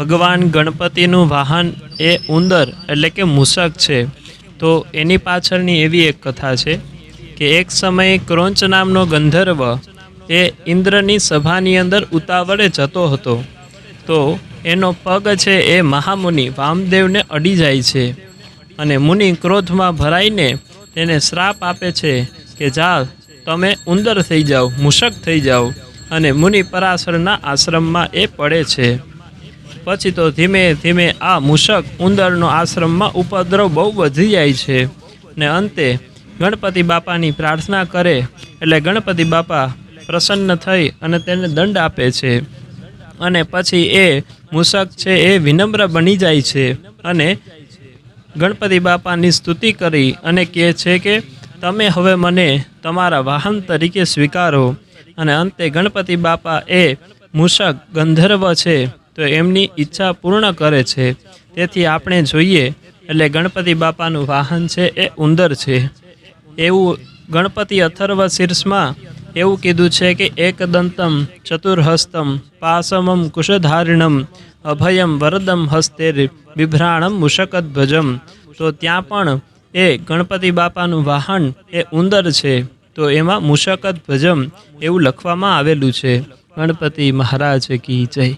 ભગવાન ગણપતિનું વાહન એ ઉંદર એટલે કે મૂષક છે. તો એની પાછળની એવી એક કથા છે કે એક સમયે ક્રોંચ નામનો ગંધર્વ એ ઇન્દ્રની સભાની અંદર ઉતાવળે જતો હતો. તો એનો પગ છે એ મહામુનિ વામદેવને અડી જાય છે અને મુનિ ક્રોધમાં ભરાઈને તેને શ્રાપ આપે છે કે જા તમે ઉંદર થઈ જાઓ મૂષક થઈ જાઓ અને મુનિ પરાશરના આશ્રમમાં એ પડે છે. પછી તો ધીમે ધીમે આ મૂષક ઉંદરનો આશ્રમમાં ઉપદ્રવ બહુ વધી જાય છે. ને અંતે ગણપતિ બાપાની પ્રાર્થના કરે એટલે ગણપતિ બાપા પ્રસન્ન થઈ અને તેને દંડ આપે છે. અને પછી એ મૂષક છે એ વિનમ્ર બની જાય છે અને ગણપતિ બાપાની સ્તુતિ કરી અને કહે છે કે, તમે હવે મને તમારા વાહન તરીકે સ્વીકારો. અને અંતે ગણપતિ બાપા એ મૂષક ગંધર્વ છે. તો એમની ઈચ્છા પૂર્ણ કરે છે. તેથી આપણે જોઈએ, એટલે ગણપતિ બાપાનું વાહન છે એ ઉંદર છે. એવું ગણપતિ અથર્વ શીર્ષમાં એવું કીધું છે કે એકદંતમ, ચતુર્હસ્તમ, પાસમમ, કુશધારિણમ, અભયમ, વરદમ, હસ્તેર, બિભ્રાણમ ભજમ. તો ત્યાં પણ એ ગણપતિ બાપાનું વાહન એ ઉંદર છે. તો એમાં મુષકદ્ભજમ એવું લખવામાં આવેલું છે. ગણપતિ મહારાજ કી જય.